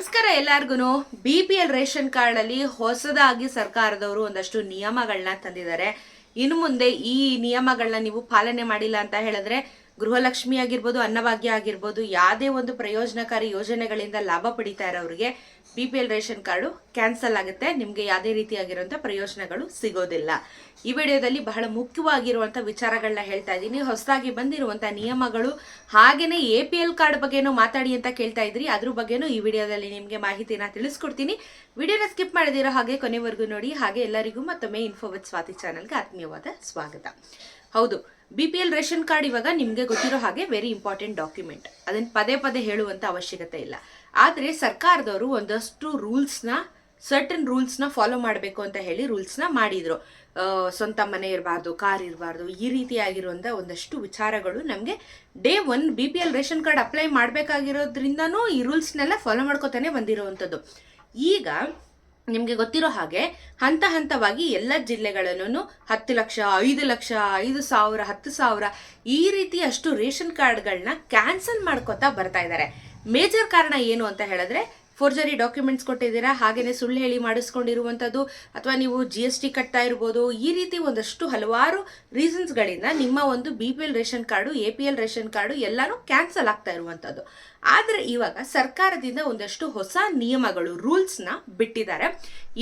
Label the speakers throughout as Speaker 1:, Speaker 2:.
Speaker 1: ನಮಸ್ಕಾರ ಎಲ್ಲಾರ್ಗು B P L ration card ಅಲ್ಲಿ ಹೊಸದಾಗಿ ಸರ್ಕಾರದವರು ಒಂದಷ್ಟು ನಿಯಮಗಳನ್ನ ತಂದಿದ್ದಾರೆ. ಇನ್ನು ಮುಂದೆ ಈ ನಿಯಮಗಳನ್ನ ನೀವು ಪಾಲನೆ ಮಾಡಿಲ್ಲ ಅಂತ ಹೇಳಿದ್ರೆ ಗೃಹಲಕ್ಷ್ಮಿ ಆಗಿರ್ಬೋದು, ಅನ್ನಭಾಗ್ಯ ಆಗಿರ್ಬೋದು, ಯಾವುದೇ ಒಂದು ಪ್ರಯೋಜನಕಾರಿ ಯೋಜನೆಗಳಿಂದ ಲಾಭ ಪಡಿತಾ ಇರೋರಿಗೆ B P L ration card cancel ಆಗುತ್ತೆ. ನಿಮಗೆ ಯಾವುದೇ ರೀತಿಯಾಗಿರುವಂಥ ಪ್ರಯೋಜನಗಳು ಸಿಗೋದಿಲ್ಲ. ಈ ವಿಡಿಯೋದಲ್ಲಿ ಬಹಳ ಮುಖ್ಯವಾಗಿರುವಂಥ ವಿಚಾರಗಳನ್ನ ಹೇಳ್ತಾ ಇದ್ದೀನಿ. ಹೊಸದಾಗಿ ಬಂದಿರುವಂಥ ನಿಯಮಗಳು ಹಾಗೆಯೇ ಎ ಪಿ ಎಲ್ ಕಾರ್ಡ್ ಬಗ್ಗೆನೂ ಮಾತಾಡಿ ಅಂತ ಕೇಳ್ತಾ ಇದ್ರಿ. ಅದ್ರ ಬಗ್ಗೆನೂ ಈ ವಿಡಿಯೋದಲ್ಲಿ ನಿಮಗೆ ಮಾಹಿತಿನ ತಿಳಿಸ್ಕೊಡ್ತೀನಿ. ವಿಡಿಯೋನ ಸ್ಕಿಪ್ ಮಾಡಿದಿರೋ ಹಾಗೆ ಕೊನೆವರೆಗೂ ನೋಡಿ. ಹಾಗೆ ಎಲ್ಲರಿಗೂ ಮತ್ತೊಮ್ಮೆ ಇನ್ಫೋ ವಿತ್ ಸ್ವಾತಿ ಚಾನಲ್ಗೆ ಆತ್ಮೀಯವಾದ ಸ್ವಾಗತ. ಹೌದು B P L ration card ಇವಾಗ ನಿಮಗೆ ಗೊತ್ತಿರೋ ಹಾಗೆ ವೆರಿ ಇಂಪಾರ್ಟೆಂಟ್ ಡಾಕ್ಯುಮೆಂಟ್ ಅದನ್ನ ಪದೇ ಪದೇ ಹೇಳುವಂಥ ಅವಶ್ಯಕತೆ ಇಲ್ಲ. ಆದರೆ ಸರ್ಕಾರದವರು ಒಂದಷ್ಟು ರೂಲ್ಸ್ನ ಸರ್ಟನ್ ರೂಲ್ಸ್ನ ಫಾಲೋ ಮಾಡಬೇಕು ಅಂತ ಹೇಳಿ ರೂಲ್ಸ್ನ ಮಾಡಿದರು. ಸ್ವಂತ ಮನೆ ಇರಬಾರ್ದು, ಕಾರ್ ಇರಬಾರ್ದು, ಈ ರೀತಿಯಾಗಿರುವಂಥ ಒಂದಷ್ಟು ವಿಚಾರಗಳು ನಮಗೆ day one B P L ration card apply ಮಾಡಬೇಕಾಗಿರೋದ್ರಿಂದನೂ ಈ ರೂಲ್ಸ್ನೆಲ್ಲ ಫಾಲೋ ಮಾಡ್ಕೋತಾನೆ ಬಂದಿರುವಂಥದ್ದು. ಈಗ ನಿಮಗೆ ಗೊತ್ತಿರೋ ಹಾಗೆ ಹಂತ ಹಂತವಾಗಿ ಎಲ್ಲ ಜಿಲ್ಲೆಗಳಲ್ಲೂ ಹತ್ತು ಲಕ್ಷ, ಐದು ಲಕ್ಷ, ಐದು ಸಾವಿರ, ಹತ್ತು ಸಾವಿರ ಈ ರೀತಿ ಅಷ್ಟು ರೇಷನ್ ಕಾರ್ಡ್ಗಳನ್ನ ಕ್ಯಾನ್ಸಲ್ ಮಾಡ್ಕೋತಾ ಬರ್ತಾ ಇದ್ದಾರೆ ಮೇಜರ್ ಕಾರಣ ಏನು ಅಂತ ಹೇಳಿದ್ರೆ ಫೋರ್ಜರಿ ಡಾಕ್ಯುಮೆಂಟ್ಸ್ ಕೊಟ್ಟಿದ್ದೀರಾ? ಹಾಗೆಯೇ ಸುಳ್ಳು ಹೇಳಿ ಮಾಡಿಸ್ಕೊಂಡಿರುವಂಥದ್ದು ಅಥವಾ ನೀವು ಜಿ ಎಸ್ ಟಿ ಕಟ್ತಾ ಇರ್ಬೋದು, ಈ ರೀತಿ ಒಂದಷ್ಟು ಹಲವಾರು ರೀಸನ್ಸ್ಗಳಿಂದ ನಿಮ್ಮ ಒಂದು B P L ration card A P L ration card ಎಲ್ಲರೂ ಕ್ಯಾನ್ಸಲ್ ಆಗ್ತಾ ಇರುವಂಥದ್ದು. ಆದರೆ ಇವಾಗ ಸರ್ಕಾರದಿಂದ ಒಂದಷ್ಟು ಹೊಸ ನಿಯಮಗಳು ರೂಲ್ಸ್ನ ಬಿಟ್ಟಿದ್ದಾರೆ.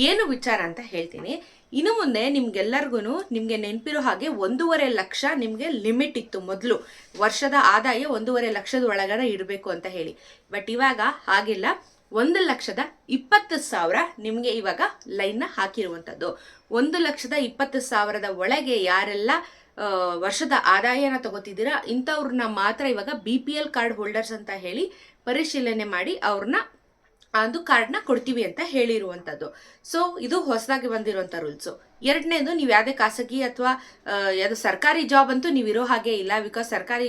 Speaker 1: ಏನು ವಿಚಾರ ಅಂತ ಹೇಳ್ತೀನಿ. ಇನ್ನು ಮುಂದೆ ನಿಮ್ಗೆಲ್ಲರಿಗೂ ನಿಮಗೆ ನೆನಪಿರೋ ಹಾಗೆ ಒಂದೂವರೆ ಲಕ್ಷ ನಿಮಗೆ ಲಿಮಿಟ್ ಇತ್ತು ಮೊದಲು. ವರ್ಷದ ಆದಾಯ ಒಂದೂವರೆ ಲಕ್ಷದ ಒಳಗಡೆ ಇಡಬೇಕು ಅಂತ ಹೇಳಿ. ಬಟ್ ಇವಾಗ ಹಾಗಿಲ್ಲ. ಒಂದು ಲಕ್ಷದ ಇಪ್ಪತ್ತು ಸಾವಿರ ನಿಮಗೆ ಇವಾಗ ಲೈನ್ನ ಹಾಕಿರುವಂಥದ್ದು. ಒಂದು ಲಕ್ಷದ ಇಪ್ಪತ್ತು ಸಾವಿರದ ಒಳಗೆ ಯಾರೆಲ್ಲ ವರ್ಷದ ಆದಾಯನ ತಗೋತಿದ್ದೀರಾ, ಇಂಥವ್ರನ್ನ ಮಾತ್ರ ಇವಾಗ B P L card holders ಅಂತ ಹೇಳಿ ಪರಿಶೀಲನೆ ಮಾಡಿ ಅವ್ರನ್ನ ಒಂದು ಕಾರ್ಡ್ನ ಕೊಡ್ತೀವಿ ಅಂತ ಹೇಳಿರುವಂಥದ್ದು ಸೊ ಇದು ಹೊಸದಾಗಿ ಬಂದಿರುವಂಥ ರೂಲ್ಸು ಎರಡನೇದು, ನೀವು ಯಾವುದೇ ಖಾಸಗಿ ಅಥವಾ ಯಾವುದು ಸರ್ಕಾರಿ ಜಾಬ್ ಅಂತೂ ನೀವು ಇರೋ ಹಾಗೆ ಇಲ್ಲ. ಬಿಕಾಸ್ ಸರ್ಕಾರಿ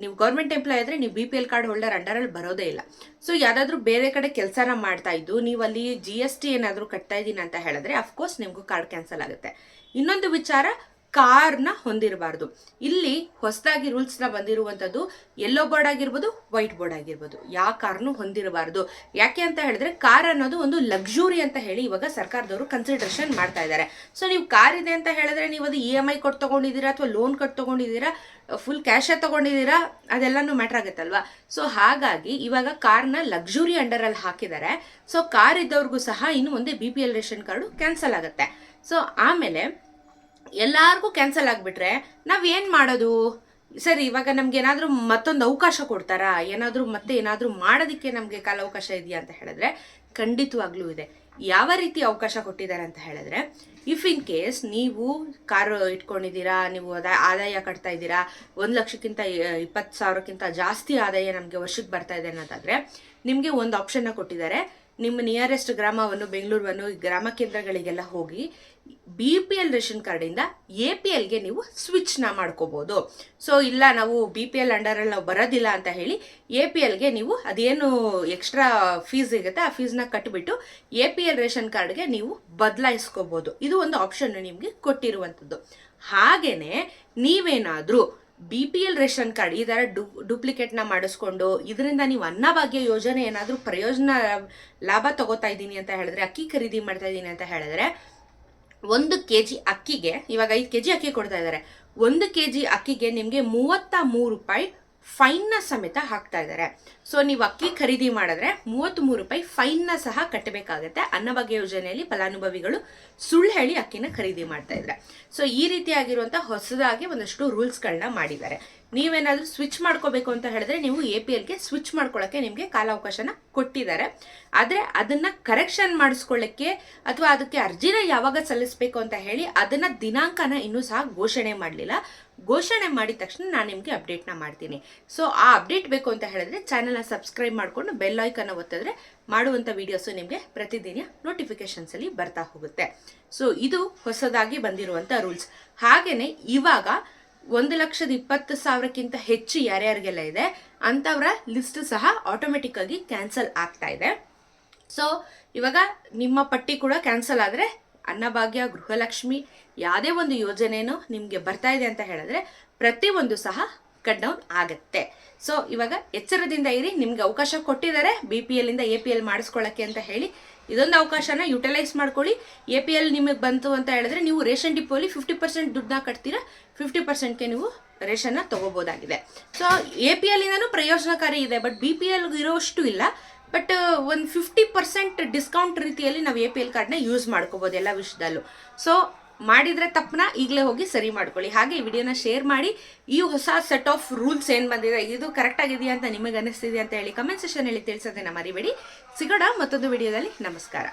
Speaker 1: ನೀವು ಗೌರ್ಮೆಂಟ್ ಎಂಪ್ಲಾಯ್ ಆದರೆ ನೀವು B P L card holder ಅಂಡರಲ್ಲಿ ಬರೋದೇ ಇಲ್ಲ. ಸೊ ಯಾವುದಾದ್ರೂ ಬೇರೆ ಕಡೆ ಕೆಲಸನ ಮಾಡ್ತಾ ಇದ್ದು, ನೀವು ಅಲ್ಲಿ ಜಿ ಎಸ್ ಟಿ ಏನಾದರೂ ಕಟ್ತಾ ಇದ್ದೀನಿ ಅಂತ ಹೇಳಿದ್ರೆ ಅಫ್ಕೋರ್ಸ್ ನಿಮಗೂ ಕಾರ್ಡ್ ಕ್ಯಾನ್ಸಲ್ ಆಗುತ್ತೆ. ಇನ್ನೊಂದು ವಿಚಾರ ಕಾರ್ನ ಹೊಂದಿರಬಾರ್ದು. ಇಲ್ಲಿ ಹೊಸದಾಗಿ ರೂಲ್ಸ್ನ ಬಂದಿರುವಂಥದ್ದು ಯೆಲ್ಲೋ ಬೋರ್ಡ್ ಆಗಿರ್ಬೋದು ವೈಟ್ ಬೋರ್ಡ್ ಆಗಿರ್ಬೋದು. ಯಾವ ಕಾರ್ನು ಹೊಂದಿರಬಾರ್ದು. ಯಾಕೆ ಅಂತ ಹೇಳಿದ್ರೆ ಕಾರ್ ಅನ್ನೋದು ಒಂದು ಲಕ್ಸುರಿ ಅಂತ ಹೇಳಿ ಇವಾಗ ಸರ್ಕಾರದವರು ಕನ್ಸಿಡರೇಷನ್ ಮಾಡ್ತಾ ಇದ್ದಾರೆ. ಸೊ ನೀವು ಕಾರ್ ಇದೆ ಅಂತ ಹೇಳಿದ್ರೆ ನೀವು ಅದು ಇ ಎಂ ಐ ಕೊಟ್ಟು ತೊಗೊಂಡಿದ್ದೀರಾ ಅಥವಾ ಲೋನ್ ಕೊಟ್ಟು ತಗೊಂಡಿದ್ದೀರಾ ಫುಲ್ ಕ್ಯಾಶೇ ತಗೊಂಡಿದ್ದೀರಾ, ಅದೆಲ್ಲನೂ ಮ್ಯಾಟ್ರ್ ಆಗುತ್ತಲ್ವಾ? ಸೊ ಹಾಗಾಗಿ ಇವಾಗ ಕಾರ್ನ ಲಕ್ಸುರಿ ಅಂಡರಲ್ಲಿ ಹಾಕಿದ್ದಾರೆ. ಸೊ ಕಾರ್ ಇದ್ದವ್ರಿಗೂ ಸಹ ಇನ್ನು ಮುಂದೆ B P L ration card cancel ಆಗುತ್ತೆ. ಸೊ ಆಮೇಲೆ ಎಲ್ಲಾರ್ಗೂ ಕ್ಯಾನ್ಸಲ್ ಆಗಿಬಿಟ್ರೆ ನಾವು ಏನು ಮಾಡೋದು? ಸರಿ, ಇವಾಗ ನಮ್ಗೆ ಏನಾದರೂ ಮತ್ತೊಂದು ಅವಕಾಶ ಕೊಡ್ತಾರಾ? ಏನಾದರೂ ಮತ್ತೆ ಏನಾದರೂ ಮಾಡೋದಕ್ಕೆ ನಮಗೆ ಕಾಲಾವಕಾಶ ಇದೆಯಾ ಅಂತ ಹೇಳಿದ್ರೆ ಖಂಡಿತವಾಗ್ಲೂ ಇದೆ. ಯಾವ ರೀತಿ ಅವಕಾಶ ಕೊಟ್ಟಿದ್ದಾರೆ ಅಂತ ಹೇಳಿದ್ರೆ ಇಫ್ ಇನ್ ಕೇಸ್ ನೀವು ಕಾರು ಇಟ್ಕೊಂಡಿದ್ದೀರಾ, ನೀವು ಆದಾಯ ಕಟ್ತಾ ಇದ್ದೀರಾ, ಒಂದು ಲಕ್ಷಕ್ಕಿಂತ ಇಪ್ಪತ್ತು ಸಾವಿರಕ್ಕಿಂತ ಜಾಸ್ತಿ ಆದಾಯ ನಮಗೆ ವರ್ಷಕ್ಕೆ ಬರ್ತಾ ಇದೆ ಅನ್ನೋದಾದರೆ, ನಿಮಗೆ ಒಂದು ಆಪ್ಷನ್ನ ಕೊಟ್ಟಿದ್ದಾರೆ. ನಿಮ್ಮ ನಿಯರೆಸ್ಟ್ ಗ್ರಾಮವನ್ನು, ಬೆಂಗಳೂರನ್ನು ಗ್ರಾಮ ಕೇಂದ್ರಗಳಿಗೆಲ್ಲ ಹೋಗಿ ಬಿ ಪಿ ಎಲ್ ರೇಷನ್ ಕಾರ್ಡಿಂದ ಎ ಪಿ ಎಲ್ಗೆ ನೀವು ಸ್ವಿಚ್ನ ಮಾಡ್ಕೋಬೋದು. ಸೊ ಇಲ್ಲ, ನಾವು ಬಿ ಪಿ ಎಲ್ ಅಂಡರಲ್ಲಿ ನಾವು ಬರೋದಿಲ್ಲ ಅಂತ ಹೇಳಿ ಎ ಪಿ ಎಲ್ಗೆ ನೀವು ಅದೇನು ಎಕ್ಸ್ಟ್ರಾ ಫೀಸ್ ಸಿಗುತ್ತೆ ಆ ಫೀಸ್ನ ಕಟ್ಬಿಟ್ಟು ಎ ಪಿ ಎಲ್ ರೇಷನ್ ಕಾರ್ಡ್ಗೆ ನೀವು ಬದಲಾಯಿಸ್ಕೋಬೋದು. ಇದು ಒಂದು ಆಪ್ಷನ್ ನಿಮಗೆ ಕೊಟ್ಟಿರುವಂಥದ್ದು. ಹಾಗೇನೆ ನೀವೇನಾದರೂ B P L ration card ಈ ಥರ ಡು ಡೂಪ್ಲಿಕೇಟ್ನ ಮಾಡಿಸ್ಕೊಂಡು ಇದರಿಂದ ನೀವು ಅನ್ನಭಾಗ್ಯ ಯೋಜನೆ ಏನಾದರೂ ಪ್ರಯೋಜನ ಲಾಭ ತಗೋತಾ ಇದ್ದೀನಿ ಅಂತ ಹೇಳಿದ್ರೆ, ಅಕ್ಕಿ ಖರೀದಿ ಮಾಡ್ತಾ ಇದ್ದೀನಿ ಅಂತ ಹೇಳಿದ್ರೆ, ಒಂದು ಕೆ ಜಿ ಅಕ್ಕಿಗೆ, ಇವಾಗ ಐದು ಕೆ ಜಿ ಅಕ್ಕಿ ಕೊಡ್ತಾ ಇದ್ದಾರೆ. ಒಂದು ಕೆ ಜಿ ಅಕ್ಕಿಗೆ ನಿಮಗೆ ಮೂವತ್ತ ಮೂರು ರೂಪಾಯಿ ಫೈನ್ನ ಸಮೇತ ಹಾಕ್ತಾ ಇದ್ದಾರೆ. ಸೊ ನೀವು ಅಕ್ಕಿ ಖರೀದಿ ಮಾಡಿದ್ರೆ ಮೂವತ್ತ್ಮೂರು ರೂಪಾಯಿ ಫೈನ್ನ ಸಹ ಕಟ್ಟಬೇಕಾಗತ್ತೆ. ಅನ್ನಭಾಗ್ಯ ಯೋಜನೆಯಲ್ಲಿ ಫಲಾನುಭವಿಗಳು ಸುಳ್ಳು ಹೇಳಿ ಅಕ್ಕಿನ ಖರೀದಿ ಮಾಡ್ತಾ ಇದ್ದಾರೆ ಸೊ ಈ ರೀತಿಯಾಗಿರುವಂಥ ಹೊಸದಾಗಿ ಒಂದಷ್ಟು ರೂಲ್ಸ್ಗಳನ್ನ ಮಾಡಿದ್ದಾರೆ. ನೀವೇನಾದರೂ ಸ್ವಿಚ್ ಮಾಡ್ಕೋಬೇಕು ಅಂತ ಹೇಳಿದ್ರೆ ನೀವು ಎ ಪಿ ಎಲ್ಗೆ ಸ್ವಿಚ್ ಮಾಡ್ಕೊಳ್ಳೋಕ್ಕೆ ನಿಮಗೆ ಕಾಲಾವಕಾಶನ ಕೊಟ್ಟಿದ್ದಾರೆ. ಆದರೆ ಅದನ್ನ ಕರೆಕ್ಷನ್ ಮಾಡಿಸ್ಕೊಳ್ಳೋಕ್ಕೆ ಅಥವಾ ಅದಕ್ಕೆ ಅರ್ಜಿನ ಯಾವಾಗ ಸಲ್ಲಿಸಬೇಕು ಅಂತ ಹೇಳಿ ಅದನ್ನ ದಿನಾಂಕನ ಇನ್ನೂ ಸಹ ಘೋಷಣೆ ಮಾಡಲಿಲ್ಲ. ಘೋಷಣೆ ಮಾಡಿದ ತಕ್ಷಣ ನಾನು ನಿಮಗೆ ಅಪ್ಡೇಟ್ನ ಮಾಡ್ತೀನಿ. ಸೊ ಆ ಅಪ್ಡೇಟ್ ಬೇಕು ಅಂತ ಹೇಳಿದ್ರೆ ಚಾನಲ್ನ ಸಬ್ಸ್ಕ್ರೈಬ್ ಮಾಡಿಕೊಂಡು ಬೆಲ್ ಐಕನ್ನ ಒತ್ತಿದ್ರೆ ಮಾಡುವಂಥ ವೀಡಿಯೋಸು ನಿಮಗೆ ಪ್ರತಿದಿನ ನೋಟಿಫಿಕೇಷನ್ಸಲ್ಲಿ ಬರ್ತಾ ಹೋಗುತ್ತೆ. ಸೊ ಇದು ಹೊಸದಾಗಿ ಬಂದಿರುವಂಥ ರೂಲ್ಸ್ ಹಾಗೆಯೇ ಇವಾಗ ಒಂದು ಲಕ್ಷದ ಇಪ್ಪತ್ತು ಸಾವಿರಕ್ಕಿಂತ ಹೆಚ್ಚು ಯಾರ್ಯಾರಿಗೆಲ್ಲ ಇದೆ ಅಂಥವರ ಲಿಸ್ಟ್ ಸಹ ಆಟೋಮೆಟಿಕ್ ಆಗಿ ಕ್ಯಾನ್ಸಲ್ ಆಗ್ತಾ ಇದೆ. ಸೊ ಇವಾಗ ನಿಮ್ಮ ಪಟ್ಟಿ ಕೂಡ ಕ್ಯಾನ್ಸಲ್ ಆದರೆ ಅನ್ನಭಾಗ್ಯ, ಗೃಹಲಕ್ಷ್ಮಿ ಯಾವುದೇ ಒಂದು ಯೋಜನೆಯೂ ನಿಮಗೆ ಬರ್ತಾ ಇದೆ ಅಂತ ಹೇಳಿದ್ರೆ ಪ್ರತಿಯೊಂದು ಸಹ ಕಟ್ ಡೌನ್ ಆಗುತ್ತೆ. ಸೊ ಇವಾಗ ಎಚ್ಚರದಿಂದ ಇರಿ, ನಿಮ್ಗೆ ಅವಕಾಶ ಕೊಟ್ಟಿದ್ದಾರೆ ಬಿ ಪಿ ಎಲ್ಲಿಂದ ಎ ಪಿ ಎಲ್ ಮಾಡಿಸ್ಕೊಳ್ಳೋಕ್ಕೆ ಅಂತ ಹೇಳಿ ಇದೊಂದು ಅವಕಾಶನ ಯುಟಿಲೈಸ್ ಮಾಡ್ಕೊಳ್ಳಿ. ಎ ಪಿ ಎಲ್ ನಿಮಗೆ ಬಂತು ಅಂತ ಹೇಳಿದ್ರೆ ನೀವು ರೇಷನ್ ಡಿಪೋಲಿ ಫಿಫ್ಟಿ ಪರ್ಸೆಂಟ್ ದುಡ್ಡನ್ನ ಕಟ್ತೀರಾ ಫಿಫ್ಟಿ ಪರ್ಸೆಂಟ್ಗೆ ನೀವು ರೇಷನ್ನ ತಗೋಬೋದಾಗಿದೆ. ಸೊ ಎ ಪಿ ಎಲ್ಲಿಂದನೂ ಪ್ರಯೋಜನಕಾರಿ ಇದೆ ಬಟ್ ಬಿ ಪಿ ಎಲ್ ಇರೋಷ್ಟು ಇಲ್ಲ. ಬಟ್ ಒಂದು ಫಿಫ್ಟಿ ಪರ್ಸೆಂಟ್ ಡಿಸ್ಕೌಂಟ್ ರೀತಿಯಲ್ಲಿ ನಾವು ಎ ಪಿ ಎಲ್ ಕಾರ್ಡ್ನ ಯೂಸ್ ಮಾಡ್ಕೋಬೋದು ಎಲ್ಲ ವಿಷಯದಲ್ಲೂ. ಸೊ ಮಾಡಿದರೆ ತಪ್ಪನ ಈಗಲೇ ಹೋಗಿ ಸರಿ ಮಾಡ್ಕೊಳ್ಳಿ. ಹಾಗೆ ಈ ವಿಡಿಯೋನ ಶೇರ್ ಮಾಡಿ. ಈ ಹೊಸ ಸೆಟ್ ಆಫ್ ರೂಲ್ಸ್ ಏನು ಬಂದಿದೆ, ಇದು ಕರೆಕ್ಟ್ ಆಗಿದೆಯಾ ಅಂತ ನಿಮಗೆ ಅನಿಸ್ತಿದೆ ಅಂತ ಹೇಳಿ ಕಮೆಂಟ್ ಹೇಳಿ ತಿಳಿಸೋದನ್ನ ಮರಿಬೇಡಿ. ಸಿಗೋಣ ಮತ್ತೊಂದು ವಿಡಿಯೋದಲ್ಲಿ. ನಮಸ್ಕಾರ.